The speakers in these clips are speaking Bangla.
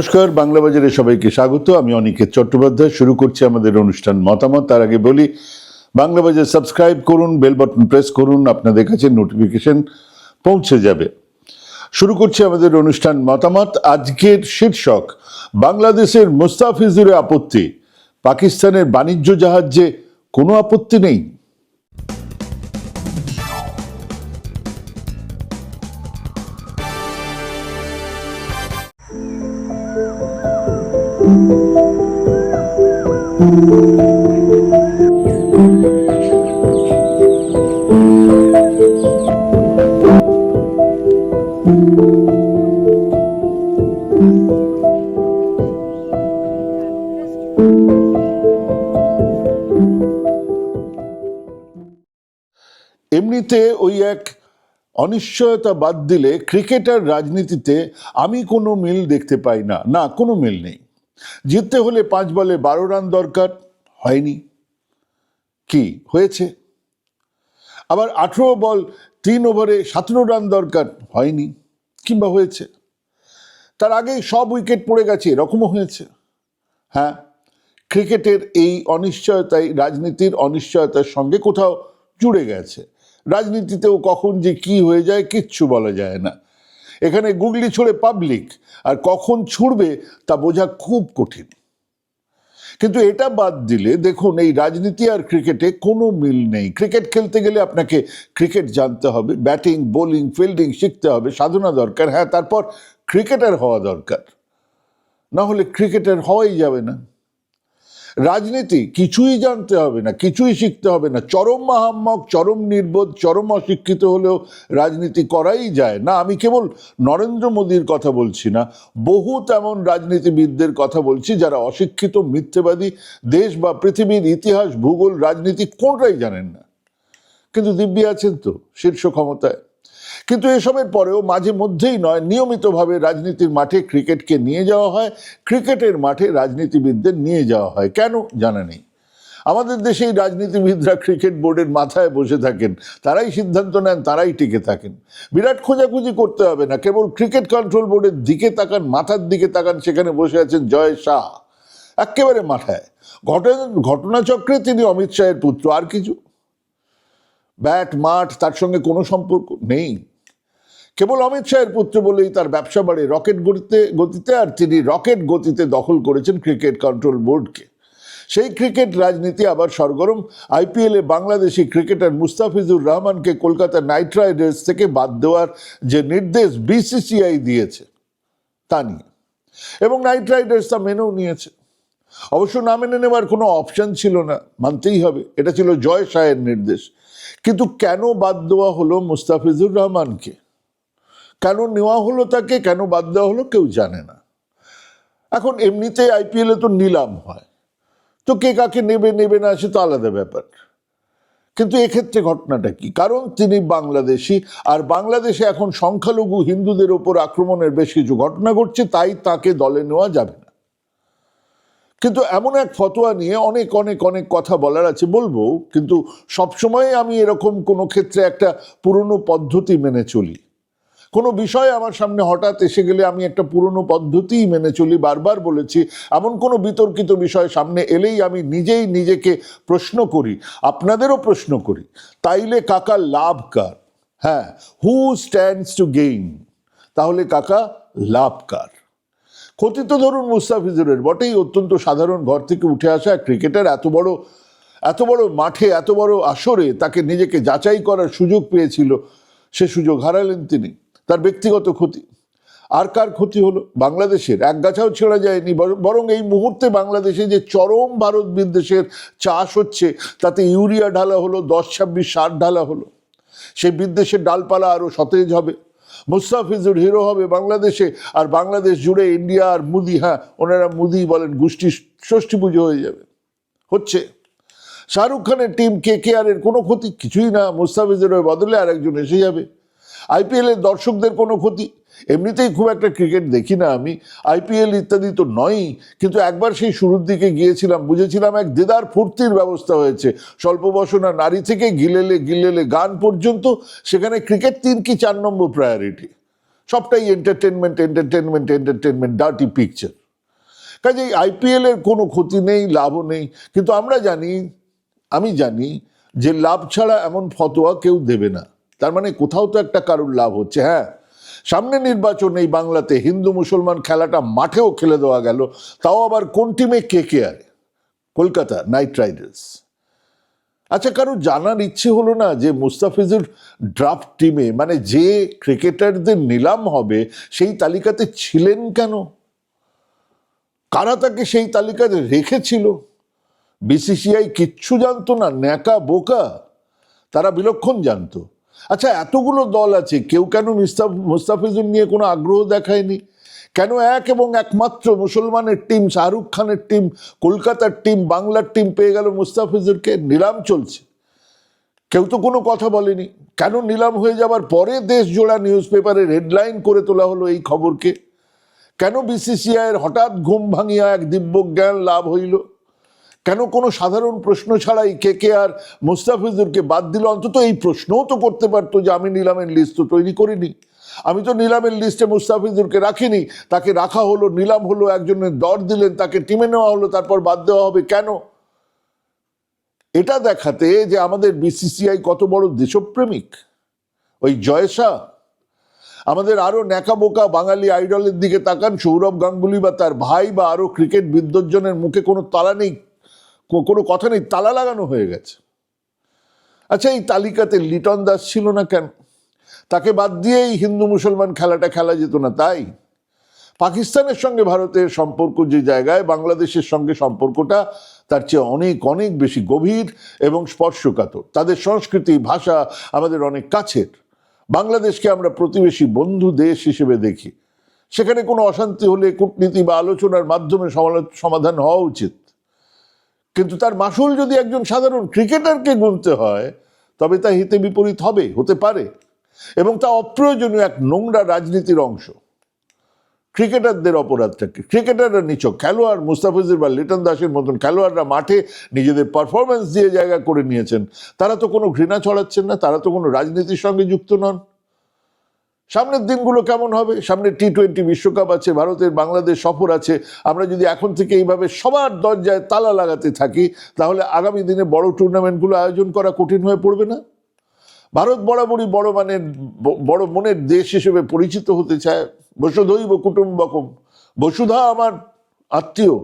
নমস্কার, বাংলা বাজারে সবাইকে স্বাগত। আমি অনিকেত চট্টোপাধ্যায়। শুরু করছি আমাদের অনুষ্ঠান মতামত। তার আগে বলি, বাংলা বাজার সাবস্ক্রাইব করুন, বেল বাটন প্রেস করুন, আপনাদের কাছে নোটিফিকেশন পৌঁছে যাবে। শুরু করছি আমাদের অনুষ্ঠান মতামত। আজকের শীর্ষক, বাংলাদেশের মুস্তাফিজুরে আপত্তি। পাকিস্তানের বাণিজ্য জাহাজে কোনো আপত্তি নেই। এমনিতে ওই এক অনিশ্চয়তা বাদ দিলে ক্রিকেট আর রাজনীতিতে আমি কোনো মিল দেখতে পাই না। না, কোনো মিল নেই। জিততে হলে পাঁচ বলে বারো রান দরকার। হয়নি। কি? হয়েছে। আবার আঠেরো বল তিন ওভারে সতেরো রান দরকার। হয়নি। কিংবা হয়েছে। তার আগে সব উইকেট পড়ে গেছে, এরকমও হয়েছে। হ্যাঁ ক্রিকেটের এই অনিশ্চয়তাই রাজনীতির অনিশ্চয়তার সঙ্গে কোথাও জুড়ে গেছে। রাজনীতিতেও কখন যে কি হয়ে যায় কিচ্ছু বলা যায় না। এখানে গুগলি ছড়ে পাবলিক আর কখন ছুড়বে তা বোঝা খুব কঠিন। কিন্তু এটা বাদ দিলে দেখুন এই রাজনীতি আর ক্রিকেটে কোনো মিল নেই। ক্রিকেট খেলতে গেলে আপনাকে ক্রিকেট জানতে হবে ব্যাটিং বোলিং ফিল্ডিং শিখতে হবে, সাধনা দরকার হ্যাঁ তারপর ক্রিকেটার হওয়া দরকার। না হলে ক্রিকেটার হওয়াই যাবে না। রাজনীতি কিছুই জানতে হবে না, কিছুই শিখতে হবে না। চরম মাহাম্মক, চরম নির্বোধ, চরম অশিক্ষিত হলেও রাজনীতি করাই যায় না। আমি কেবল নরেন্দ্র মোদীর কথা বলছি না, বহু তেমন রাজনীতিবিদদের কথা বলছি যারা অশিক্ষিত, মিথ্যেবাদী, দেশ বা পৃথিবীর ইতিহাস, ভূগোল, রাজনীতি কোনটাই জানেন না। কিন্তু দিব্যি আছেন তো, শীর্ষ ক্ষমতায়। কিন্তু এসবের পরেও মাঝে মধ্যেই নয়, নিয়মিতভাবে রাজনীতির মাঠে ক্রিকেটকে নিয়ে যাওয়া হয়, ক্রিকেটের মাঠে রাজনীতিবিদদের নিয়ে যাওয়া হয়। কেন? জানা নেই। আমাদের দেশে এই রাজনীতিবিদরা ক্রিকেট বোর্ডের মাথায় বসে থাকেন, তারাই সিদ্ধান্ত নেন, তারাই টিকে থাকেন। বিরাট খোঁজাখুঁজি করতে হবে না, কেবল ক্রিকেট কন্ট্রোল বোর্ডের দিকে তাকান, মাথার দিকে তাকান, সেখানে বসে আছেন জয় শাহ। একেবারে মাথায়। ঘটনা, ঘটনাচক্রে তিনি অমিত শাহের পুত্র, আর কিছু? ব্যাট, মাঠ, তার সঙ্গে কোনো সম্পর্ক নেই। কেবল অমিত শাহের পুত্র বলেই তার ব্যবসা বাড়ে রকেট গতিতে গতিতে, আর তিনি রকেট গতিতে দখল করেছেন ক্রিকেট কন্ট্রোল বোর্ডকে। সেই ক্রিকেট রাজনীতি আবার সরগরম। আইপিএলে বাংলাদেশি ক্রিকেটার মুস্তাফিজুর রহমানকে কলকাতা নাইট রাইডার্স থেকে বাদ দেওয়ার যে নির্দেশ বিসিসিআই দিয়েছে, তা নিয়ে। এবং নাইট রাইডার্স তা মেনেও নিয়েছে। অবশ্য না মেনে নেওয়ার কোনো অপশন ছিল না, মানতেই হবে। এটা ছিল জয় শাহের নির্দেশ। কিন্তু কেন বাদ দেওয়া হলো মুস্তাফিজুর রহমানকে? কেন নেওয়া হলো তাকে? কেন বাদ দেওয়া হলো কেউ জানে না। এখন এমনিতে আইপিএলে তো নিলাম হয়। তো কে কাকে নেবে নেবে না, সে তো আলাদা ব্যাপার। কিন্তু এক্ষেত্রে ঘটনাটা কি? কারণ তিনি বাংলাদেশি, আর বাংলাদেশে এখন সংখ্যালঘু হিন্দুদের ওপর আক্রমণের বেশ কিছু ঘটনা ঘটছে, তাই তাকে দলে নেওয়া যাবে না। কিন্তু এমন এক ফতোয়া নিয়ে অনেক অনেক অনেক কথা বলার আছে, বলব, কিন্তু সবসময় আমি এরকম কোনো ক্ষেত্রে একটা পুরনো পদ্ধতি মেনে চলি। কোনো বিষয় আমার সামনে হঠাৎ এসে গেলে আমি একটা পুরনো পদ্ধতিই মেনে চলি, বারবার বলেছি, এমন কোনো বিতর্কিত বিষয় সামনে এলেই আমি নিজেই নিজেকে প্রশ্ন করি, আপনাদেরও প্রশ্ন করি, তাইলে কাকা লাভ কার? হ্যাঁ হু স্ট্যান্ডস টু গেইন তাহলে কাকা লাভ কার? ক্ষতি তো ধরুন মুস্তাফিজুরের, বটেই অত্যন্ত সাধারণ ঘর থেকে উঠে আসা ক্রিকেটার এত বড় এত বড় মাঠে, এত বড় আসরে তাকে নিজেকে যাচাই করার সুযোগ পেয়েছিল, সে সুযোগ হারালেন তিনি, তার ব্যক্তিগত ক্ষতি। আর কার ক্ষতি হলো? বাংলাদেশের, এক গাছাও ছেড়া যায়নি, বর- বরং এই মুহূর্তে বাংলাদেশে যে চরম ভারত বিদ্বেষের চাষ হচ্ছে, তাতে ইউরিয়া ঢালা হলো, দশ, ছাব্বিশ সার ঢালা হলো। সেই বিদ্বেষের ডালপালা আরও সতেজ হবে। মুস্তাফিজুর হিরো হবে বাংলাদেশে, আর বাংলাদেশ জুড়ে ইন্ডিয়া আর মুদি হ্যাঁ ওনারা মুদি বলেন, গোষ্ঠী ষষ্ঠী পুজো হয়ে যাবে। হচ্ছে। শাহরুখ খানের টিম কে কে আর এর কোনো ক্ষতি কিছুই না মুস্তাফিজের বদলে আরেকজন এসে যাবে। আইপিএলের দর্শকদের কোনো ক্ষতি এমনিতেই খুব একটা ক্রিকেট দেখি না আমি। আইপিএল ইত্যাদি তো নয়ই, কিন্তু একবার সেই শুরুর দিকে গিয়েছিলাম, বুঝেছিলাম এক দেদার ফুর্তির ব্যবস্থা হয়েছে। স্বল্প বসনা নারী থেকে গিলেলে গিলেলে গান পর্যন্ত, সেখানে ক্রিকেট তিন কি চার নম্বর প্রায়োরিটি সবটাই entertainment entertainment entertainment dirty picture কাজেই আইপিএল এর কোনো ক্ষতি নেই, লাভও নেই, কিন্তু আমরা জানি, আমি জানি যে লাভ ছাড়া এমন ফতোয়া কেউ দেবে না। তার মানে কোথাও তো একটা কারোর লাভ হচ্ছে হ্যাঁ। সামনে নির্বাচন এই বাংলাতে হিন্দু মুসলমান খেলাটা মাঠেও খেলে দেওয়া গেল, তাও আবার কোন টিমে কে কে আর? কলকাতা নাইট রাইডার্স আচ্ছা কারও জানার ইচ্ছে হলো না যে মুস্তাফিজুর ড্রাফট টিমে মানে যে ক্রিকেটারদের নিলাম হবে, সেই তালিকাতে ছিলেন কেন? কারা তাকে সেই তালিকাতে রেখেছিল? বিসিসিআই কিচ্ছু জানতো না, ন্যাকা বোকা। তারা বিলক্ষণ জানতো। আচ্ছা এতগুলো দল আছে, কেউ কেন মুস্তাফ মুস্তাফিজুর নিয়ে কোনো আগ্রহ দেখায়নি? কেন এক এবং একমাত্র মুসলমানের টিম শাহরুখ খানের টিম কলকাতার টিম বাংলার টিম পেয়ে গেল মুস্তাফিজুরকে? নিলাম চলছে। কেউ তো কোনো কথা বলেনি। কেন নিলাম হয়ে যাবার পরে দেশ জোড়া নিউজ পেপারে হেডলাইন করে তোলা হলো এই খবরকে? কেন বিসিসিআইয়ের হঠাৎ ঘুম ভাঙিয়া এক দিব্য জ্ঞান লাভ হইল? কেন কোনো সাধারণ প্রশ্ন ছাড়াই কে কে আর মুস্তাফিজুরকে বাদ দিল? অন্তত এই প্রশ্নও তো করতে পারতো যে আমি নিলামের লিস্ট তো তৈরি করিনি। আমি তো নিলামের লিস্টে মুস্তাফিজুরকে রাখিনি। তাকে রাখা হলো, নিলাম হলো একজনের দর দিলেন, তাকে টিমে নেওয়া হলো, তারপর বাদ দেওয়া হবে কেন? এটা দেখাতে যে আমাদের বিসিসিআই কত বড় দেশপ্রেমিক। ওই জয়সা আমাদের আরও ন্যাকা বোকা বাঙালি আইডলের দিকে তাকান, সৌরভ গাঙ্গুলি বা তার ভাই বা আরও ক্রিকেট বিদ্বজ্জনের মুখে কোনো তালা নেই। কোনো কথা নেই, তালা লাগানো হয়ে গেছে। আচ্ছা এই তালিকাতে লিটন দাস ছিল না কেন? তাকে বাদ দিয়েই হিন্দু মুসলমান খেলাটা খেলা যেত না, তাই? পাকিস্তানের সঙ্গে ভারতের সম্পর্ক যে জায়গায়, বাংলাদেশের সঙ্গে সম্পর্কটা তার চেয়ে অনেক অনেক বেশি গভীর এবং স্পর্শকাতর। তাদের সংস্কৃতি, ভাষা আমাদের অনেক কাছের। বাংলাদেশকে আমরা প্রতিবেশী বন্ধু দেশ হিসেবে দেখি। সেখানে কোনো অশান্তি হলে কূটনীতি বা আলোচনার মাধ্যমে সমাধান হওয়া উচিত। কিন্তু তার মাসুল যদি একজন সাধারণ ক্রিকেটারকে গুনতে হয়, তবে তা হিতে বিপরীত হবে, হতে পারে। এবং তা অপ্রয়োজনীয় এক নোংরা রাজনীতির অংশ। ক্রিকেটারদের অপরাধটাকে ক্রিকেটাররা নিচক খেলোয়াড় মুস্তাফিজুর বা লিটন দাসের মতন খেলোয়াড়রা মাঠে নিজেদের পারফরমেন্স দিয়ে জায়গা করে নিয়েছেন। তারা তো কোনো ঘৃণা ছড়াচ্ছেন না, তারা তো কোনো রাজনীতির সঙ্গে যুক্ত নন। সামনের দিনগুলো কেমন হবে? সামনে টি টোয়েন্টি বিশ্বকাপ আছে, ভারতের বাংলাদেশ সফর আছে। আমরা যদি এখন থেকে এইভাবে সবার দরজায় তালা লাগাতে থাকি, তাহলে আগামী দিনে বড় টুর্নামেন্টগুলো আয়োজন করা কঠিন হয়ে পড়বে না? ভারত বরাবরই বড় মানের, বড় মনের দেশ হিসেবে পরিচিত হতে চায় বসুধৈব কুটুম্বকম। বসুধা আমার আত্মীয়,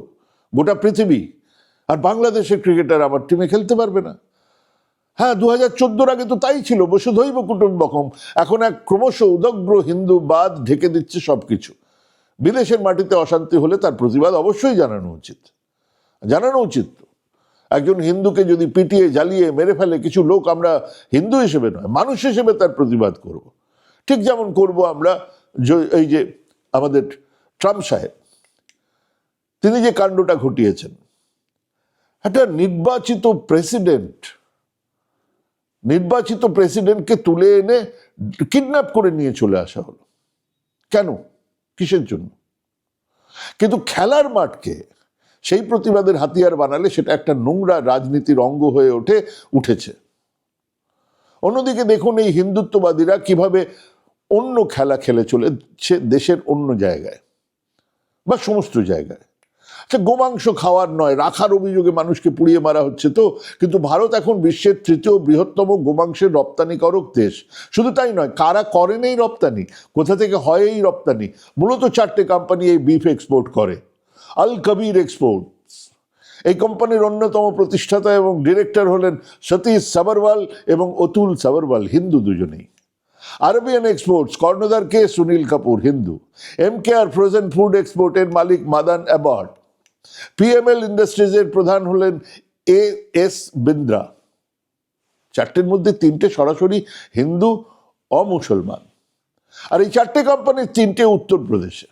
গোটা পৃথিবী। আর বাংলাদেশের ক্রিকেটার আমার টিমে খেলতে পারবে না। হ্যাঁ দু হাজার চোদ্দোর আগে তো তাই ছিল, বসুধৈব কুটুম্বকম এখন এক ক্রমশ উদগ্র হিন্দু বাদ ঢেকে দিচ্ছে সবকিছু বিদেশের মাটিতে অশান্তি হলে তার প্রতিবাদ অবশ্যই জানানো উচিত জানানো উচিত। একজন হিন্দুকে যদি পিটিয়ে, জ্বালিয়ে, মেরে ফেলে কিছু লোক আমরা হিন্দু হিসেবে নয়, মানুষ হিসেবে তার প্রতিবাদ করব। ঠিক যেমন করব আমরা এই যে আমাদের ট্রাম্প সাহেব তিনি যে কাণ্ডটা ঘটিয়েছেন, একটা নির্বাচিত প্রেসিডেন্ট নির্বাচিত প্রেসিডেন্টকে তুলে এনে কিডন্যাপ করে নিয়ে চলে আসা হলো। কেন? কিসের জন্য? কিন্তু খেলার মাঠকে সেই প্রতিবাদের হাতিয়ার বানালে সেটা একটা নোংরা রাজনীতির অঙ্গ হয়ে ওঠে, উঠেছে। অন্যদিকে দেখুন এই হিন্দুত্ববাদীরা কীভাবে অন্য খেলা খেলে চলেছে দেশের অন্য জায়গায় বা সমস্ত জায়গায়। আচ্ছা গোমাংস খাওয়ার নয়, রাখার অভিযোগে মানুষকে পুড়িয়ে মারা হচ্ছে তো। কিন্তু ভারত এখন বিশ্বের তৃতীয় বৃহত্তম গোমাংসের রপ্তানিকারক দেশ। শুধু তাই নয়, কারা করেন এই রপ্তানি? কোথা থেকে হয় এই রপ্তানি? মূলত চারটে কোম্পানি এই বিফ এক্সপোর্ট করে। আল কবির এক্সপোর্ট এই কোম্পানির অন্যতম প্রতিষ্ঠাতা এবং ডিরেক্টর হলেন সতীশ সাবরওয়াল এবং অতুল সাবরওয়াল, হিন্দু দুজনেই। আরবিয়ান এক্সপোর্টস কর্ণধার কে Sunil Kapoor, Hindu. M K R frozen food এক্সপোর্টের মালিক মাদান অ্যাবার্ড। পিএমএল ইন্ডাস্ট্রিজের প্রধান হলেন এ এস বিন্দ্রা। চারটের মধ্যে তিনটে সরাসরি হিন্দু অমুসলমান আর এই চারটে কোম্পানির তিনটে উত্তরপ্রদেশে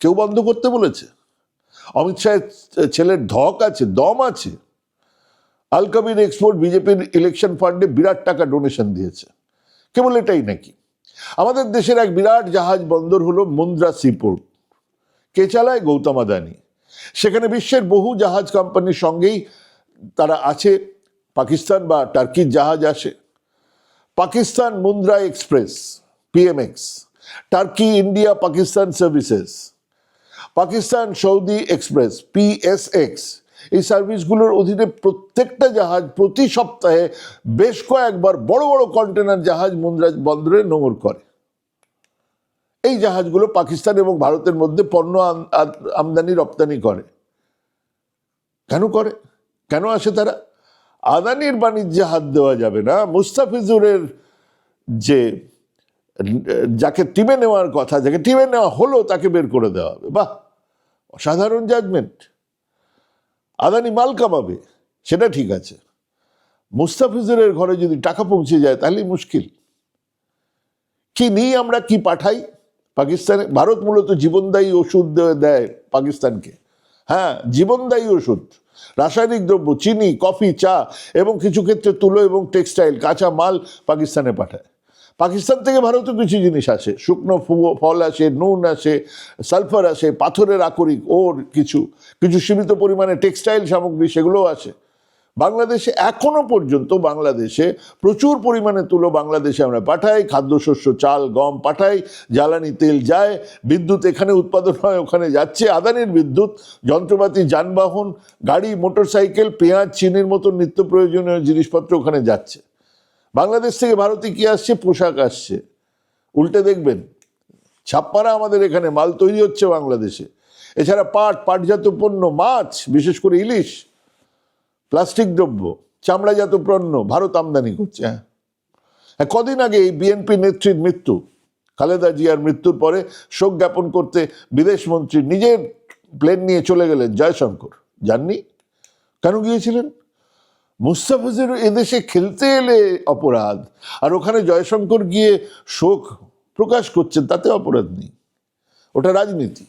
কেউ বন্ধ করতে বলেছে। অমিত শাহের ছেলের ধক আছে, দম আছে। আল কবির এক্সপোর্ট বিজেপির ইলেকশন ফান্ডে বিরাট টাকা ডোনেশন দিয়েছে। কেবল এটাই নাকি? আমাদের দেশের এক বিরাট জাহাজ বন্দর হলো মুন্দ্রা সিপোর্ট কে চালায়? গৌতম আদানি। সেখানে বিশ্বের বহু জাহাজ কোম্পানির সঙ্গেই তারা আছে। পাকিস্তান বা টার্কির জাহাজ আসে। Pakistan Mundra express, PMX, Turkey India Pakistan services, Pakistan Saudi express, PSX. এই সার্ভিসগুলোর অধীনে প্রত্যেকটা জাহাজ প্রতি সপ্তাহে বেশ কয়েকবার বড় বড় কন্টেনার জাহাজ মুন্দ্রাজ বন্দরে নোঙর করে। এই জাহাজগুলো পাকিস্তান এবং ভারতের মধ্যে পণ্য আম- আম- আমদানি, রপ্তানি করে। কেন করে? কেন আসে তারা? আদানির বাণিজ্যে হাত দেওয়া যাবে না। মুস্তাফিজুরের যে, যাকে টিমে নেওয়ার কথা, যাকে টিমে নেওয়া হলো, তাকে বের করে দেওয়া হবে। বাহ! অসাধারণ জাজমেন্ট আদানি মাল কামাবে, সেটা ঠিক আছে। মুস্তাফিজুরের ঘরে যদি টাকা পৌঁছে যায়, তাহলেই মুশকিল। কি নিই আমরা, কি পাঠাই? পাকিস্তানে, ভারত মূলত জীবনদায়ী ওষুধ দেয় পাকিস্তানকে। হ্যাঁ জীবনদায়ী ওষুধ। রাসায়নিক দ্রব্য, চিনি, কফি, চা এবং কিছু ক্ষেত্রে তুলো এবং টেক্সটাইল, কাঁচা মাল পাকিস্তানে পাঠায়। পাকিস্তান থেকে ভারতও কিছু জিনিস আসে। শুকনো ফল আসে, নুন আসে, সালফার আসে, পাথরের আকরিক, ওর কিছু। কিছু সীমিত পরিমাণে টেক্সটাইল সামগ্রী, সেগুলোও আসে। বাংলাদেশে এখনও পর্যন্ত বাংলাদেশে প্রচুর পরিমাণে তুলো বাংলাদেশে আমরা পাঠাই, খাদ্যশস্য, চাল, গম পাঠাই, জ্বালানি তেল যায়, বিদ্যুৎ এখানে উৎপাদন হয়, ওখানে যাচ্ছে, আদানির বিদ্যুৎ, যন্ত্রপাতি, যানবাহন, গাড়ি, মোটরসাইকেল, পেঁয়াজ, চিনির মতো নিত্য প্রয়োজনীয় জিনিসপত্র ওখানে যাচ্ছে। বাংলাদেশ থেকে ভারতে কি আসছে? পোশাক আসছে। উল্টে দেখবেন, ছাপ্পারা আমাদের এখানে মাল তৈরি হচ্ছে বাংলাদেশে। এছাড়া পাট, পাটজাত পণ্য, মাছ, বিশেষ করে ইলিশ প্লাস্টিক দ্রব্য চামড়াজাত পণ্য ভারত আমদানি করছে হ্যাঁ। হ্যাঁ, কদিন আগে এই বিএনপি নেত্রীর মৃত্যু খালেদা জিয়ার মৃত্যুর পরে শোক জ্ঞাপন করতে বিদেশ মন্ত্রী নিজের প্লেন নিয়ে চলে গেলেন জয়শঙ্কর। জাননি কেন গিয়েছিলেন? মুস্তাফিজের এদেশে খেলতে এলে অপরাধ আর ওখানে জয়শঙ্কর গিয়ে শোক প্রকাশ করছেন তাতে অপরাধ নেই। ওটা রাজনীতি।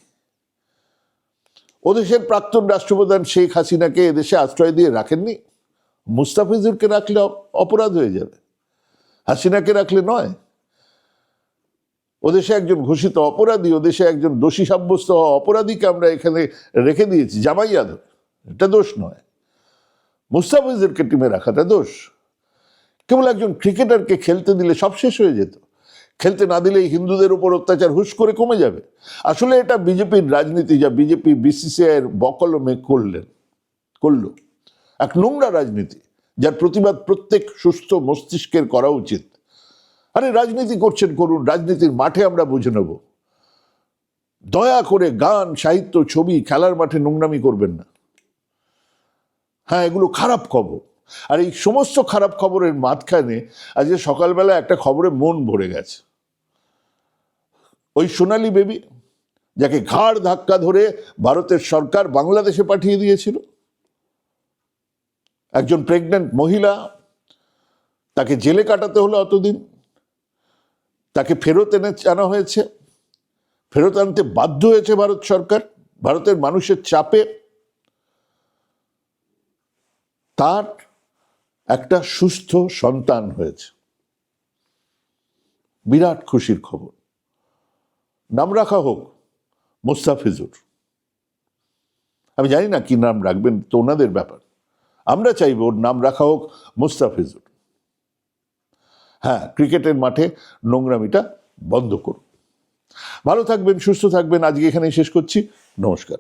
ওদেশের প্রাক্তন রাষ্ট্রপ্রধান শেখ হাসিনাকে এদেশে আশ্রয় দিয়ে রাখেননি? মুস্তাফিজুরকে রাখলে অপরাধ হয়ে যাবে। হাসিনাকে রাখলে নয়। ওদেশে একজন ঘোষিত অপরাধী, ওদেশে একজন দোষী সাব্যস্ত হওয়া অপরাধীকে আমরা এখানে রেখে দিয়েছি। জামাই ধরে এটা দোষ নয়। মুস্তাফিজুরকে টিমে রাখাটা দোষ। কেবল একজন ক্রিকেটারকে খেলতে দিলে সব শেষ হয়ে যেত। খেলতে না দিলেই হিন্দুদের উপর অত্যাচার হুশ করে কমে যাবে। আসলে এটা বিজেপির রাজনীতি যা বিজেপি বিসিসিআইয়ের বকলমে করলেন, করল। এক নোংরা রাজনীতি, যার প্রতিবাদ প্রত্যেক সুস্থ মস্তিষ্কের করা উচিত। আরে রাজনীতি করছেন, করুন, রাজনীতির মাঠে আমরা বুঝে নেব। দয়া করে গান, সাহিত্য, ছবি খেলার মাঠে নোংরামি করবেন না। হ্যাঁ এগুলো খারাপ খবর। আর এই সমস্ত খারাপ খবরের মাঝখানে আজকে সকালবেলা একটা খবরে মন ভরে গেছে। ওই সোনালি বেবি, যাকে ঘাড় ধাক্কা ধরে ভারতের সরকার বাংলাদেশে পাঠিয়ে দিয়েছিল। একজন প্রেগন্যান্ট মহিলা, তাকে জেলে কাটাতে হলো অতদিন, তাকে ফেরত এনে আনা হয়েছে, ফেরত আনতে বাধ্য হয়েছে ভারত সরকার, ভারতের মানুষের চাপে। তার একটা সুস্থ সন্তান হয়েছে। বিরাট খুশির খবর। নাম রাখা হোক মুস্তাফিজুর আমি জানি না কি নাম রাখবেন, তো ওনাদের ব্যাপার। আমরা চাইব ওর নাম রাখা হোক মুস্তাফিজুর হ্যাঁ ক্রিকেটের মাঠে নোংরামিটা বন্ধ করুন। ভালো থাকবেন, সুস্থ থাকবেন, আজকে এখানেই শেষ করছি। নমস্কার।